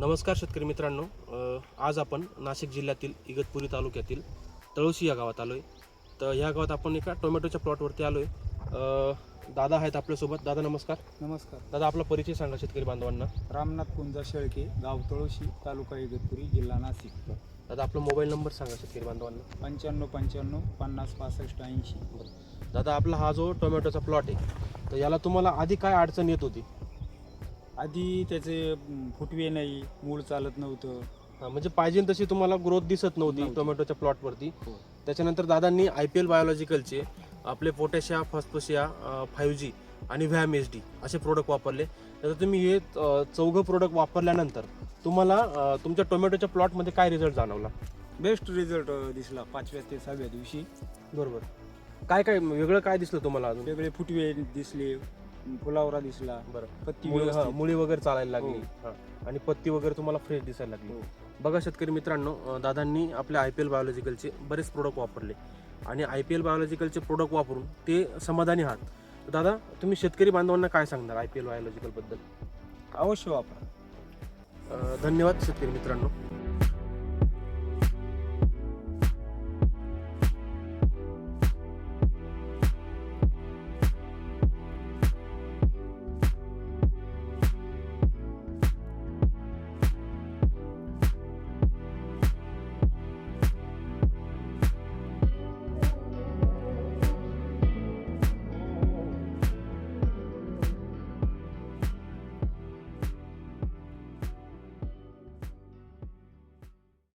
नमस्कार शेतकरी मित्रांनो. आज आपण नाशिक जिल्ह्यातील इगतपुरी तालुक्यातील तळोशी या गावात आलो आहे तर ह्या गावात आपण एका टोमॅटोच्या प्लॉटवरती आलो आहे दादा आहेत आपल्यासोबत. दादा नमस्कार. नमस्कार. दादा आपला परिचय सांगा शेतकरी बांधवांना. रामनाथ कुंजा शेळके गाव तळोशी तालुका इगतपुरी जिल्हा नाशिक. दादा आपला मोबाईल नंबर सांगा शेतकरी बांधवांना. पंच्याण्णव पंच्याण्णव पन्नास पासष्ट ऐंशी. दादा आपला हा जो टोमॅटोचा प्लॉट आहे तर याला तुम्हाला आधी काय अडचण येत होती? आधी त्याचे फुटवे नाही मूळ चालत नव्हतं. हा, म्हणजे पाहिजे तशी तुम्हाला ग्रोथ दिसत नव्हती नव्हती. टोमॅटोच्या प्लॉटवरती हो. त्याच्यानंतर दादांनी आय पी एल बायोलॉजिकलचे आपले पोटॅशिया फॉस्फोशिया फाईव्ह जी आणि व्हॅम एच डी असे प्रोडक्ट वापरले. तर तुम्ही हे अ, चौघं प्रोडक्ट वापरल्यानंतर तुम्हाला अ, तुमच्या टोमॅटोच्या प्लॉटमध्ये काय रिझल्ट जाणवला? बेस्ट रिझल्ट दिसला पाचव्या ते सहाव्या दिवशी. बरोबर. काय काय वेगळं काय दिसलं तुम्हाला अजून? वेगळे फुटवे दिसले. फुलावरा दिसला बरं पत्ती मुळी हा, व्यवस्थित. मुळी वगैरे चालायला लागली हो. हा. आणि पत्ती वगैरे तुम्हाला फ्रेश दिसायला लागली हो. बघा शेतकरी मित्रांनो अं, दादांनी आपल्या आय पी एल बायोलॉजिकलचे बरेच प्रोडक्ट वापरले आणि आय पी एल बायोलॉजिकलचे प्रोडक्ट वापरून ते समाधानी आहात दादा तुम्ही शेतकरी बांधवांना काय सांगणार आय पी एल बायोलॉजिकलबद्दल अवश्य वापरा अं, धन्यवाद शेतकरी मित्रांनो